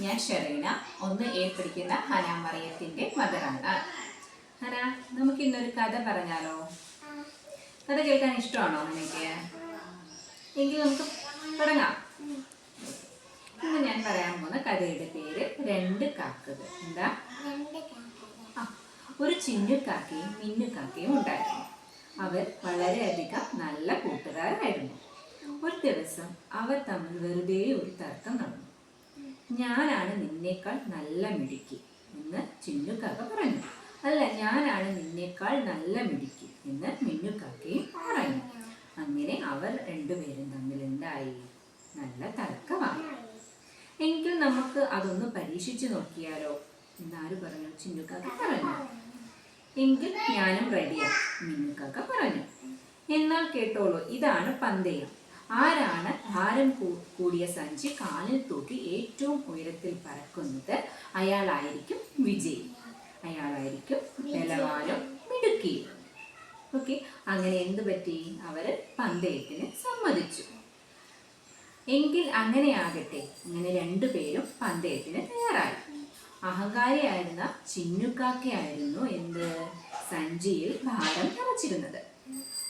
ഞാൻ ഷെറീന ഒന്ന് എ പഠിക്കുന്ന ഹന മറിയത്തിന്റെ മദറാണ്. ഹന നമുക്ക് ഇന്നൊരു കഥ പറഞ്ഞാലോ? കഥ കേൾക്കാൻ ഇഷ്ടമാണോ നിനക്ക്? എങ്കിൽ നമുക്ക് തുടങ്ങാം. ഇന്ന് ഞാൻ പറയാൻ പോകുന്ന കഥയുടെ പേര് രണ്ട് കാക്കകൾ. എന്താ? ഒരു ചിന്നുകാക്കയും മിന്നുക്കാക്കയും ഉണ്ടായിരുന്നു. അവർ വളരെയധികം നല്ല കൂട്ടുകാരായിരുന്നു. ഒരു ദിവസം അവർ തമ്മിൽ വെറുതെ ഒരു തർക്കം നടന്നു. ഞാനാണ് നിന്നേക്കാൾ നല്ല മിടുക്കി എന്ന് ചിന്നുകാക്ക പറഞ്ഞു. അല്ല ഞാനാണ് നിന്നേക്കാൾ നല്ല മിടുക്കി എന്ന് മിന്നുകാക്കയും പറഞ്ഞു അങ്ങനെ അവർ രണ്ടുപേരും തമ്മിൽ എന്തായി? നല്ല തർക്കമായി. എങ്കിൽ നമുക്ക് അതൊന്ന് പരീക്ഷിച്ചു നോക്കിയാലോ? എന്നാര് പറഞ്ഞു? ചിന്നുകാക്ക പറഞ്ഞു. എങ്കിൽ ഞാനും റെഡിയാണ് മിന്നുക്കാക്ക പറഞ്ഞു. എന്നാൽ കേട്ടോളൂ ഇതാണ് പന്തയം. ആരാണ് ഭാരം കൂ- കൂടിയ സഞ്ചി കാലിൽ തൂക്കി ഏറ്റവും ഉയരത്തിൽ പറക്കുന്നത് അയാളായിരിക്കും വിജയി. അയാളായിരിക്കും നിലവാരം മിടുക്കി. ഓക്കെ അങ്ങനെ എന്ത് പറ്റി? അവർ പന്തയത്തിന് സമ്മതിച്ചു. എങ്കിൽ അങ്ങനെയാകട്ടെ അങ്ങനെ രണ്ടുപേരും പന്തയത്തിന് തയ്യാറായി. അഹങ്കാരിയായിരുന്ന ചിന്നുക്കാക്കയായിരുന്നു എന്ത്? സഞ്ചിയിൽ ഭാരം നിറച്ചിരുന്നത്.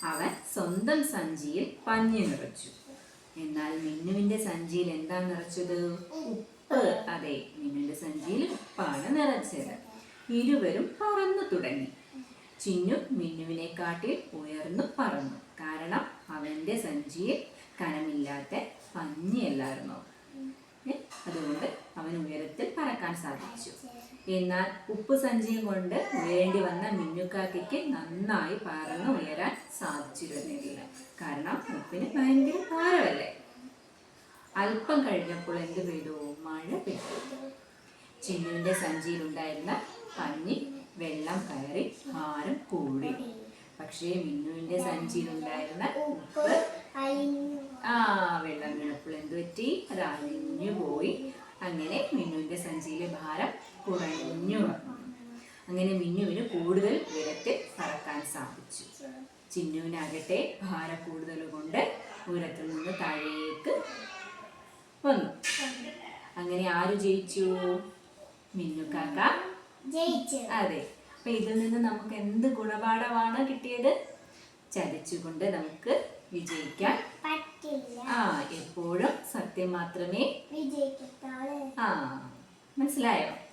അവൻ സ്വന്തം സഞ്ചിയിൽ പഞ്ഞു നിറച്ചു. എന്നാൽ മിന്നുവിന്റെ സഞ്ചിയിൽ എന്താ നിറച്ചത്? ഉപ്പ്. അതെ മിന്നുവിന്റെ സഞ്ചിയിൽ ഉപ്പാണ് നിറച്ചത്. ഇരുവരും പറന്നു തുടങ്ങി. ചിന്നു മിന്നുവിനെ കാട്ടിൽ ഉയർന്നു പറന്നു. കാരണം അവന്റെ സഞ്ചിയിൽ കനമില്ലാത്ത പഞ്ഞിയല്ലായിരുന്നു? അതുകൊണ്ട് അവൻ ഉയരത്തിൽ പറക്കാൻ സാധിച്ചു. എന്നാൽ ഉപ്പ് സഞ്ചിയും കൊണ്ട് വേണ്ടി വന്ന മിന്നുക്കാക്കയ്ക്ക് നന്നായി പറന്ന് ഉയരാൻ സാധിച്ചിരുന്നില്ല. കാരണം ഉപ്പിന് ഭയങ്കര അല്പം കഴിഞ്ഞപ്പോൾ എന്ത് പെയ്തു? മഴ പെയ്തു. ചിന്നുവിന്റെ സഞ്ചിയിലുണ്ടായിരുന്ന പഞ്ഞി വെള്ളം കയറി ഭാരം കൂടി. പക്ഷേ മിന്നുവിന്റെ സഞ്ചിയിലുണ്ടായിരുന്ന ഉപ്പ് ആ വെള്ളം വീണപ്പോൾ എന്ത് പറ്റി? അത് അലിഞ്ഞു പോയി. അങ്ങനെ മിന്നുവിന്റെ സഞ്ചിയിലെ ഭാരം കുറഞ്ഞു വന്നു അങ്ങനെ മിന്നുവിന് കൂടുതൽ ഉയരത്തിൽ പറക്കാൻ സാധിച്ചു. ചിന്നുവിനാകട്ടെ ഭാരം കൂടുതൽ കൊണ്ട് ഉയരത്തിൽ നിന്ന് താഴേക്ക് ആര് ജയിച്ചു? മിന്നു കാക്ക. ജയിച്ചു. അതെ. അപ്പൊ ഇതിൽ നിന്ന് നമുക്ക് എന്ത് ഗുണപാഠമാണ് കിട്ടിയത്? ചതിച്ചുകൊണ്ട് നമുക്ക് വിജയിക്കാൻ പറ്റില്ല. ആ എപ്പോഴും സത്യം മാത്രമേ ആ മനസ്സിലായോ?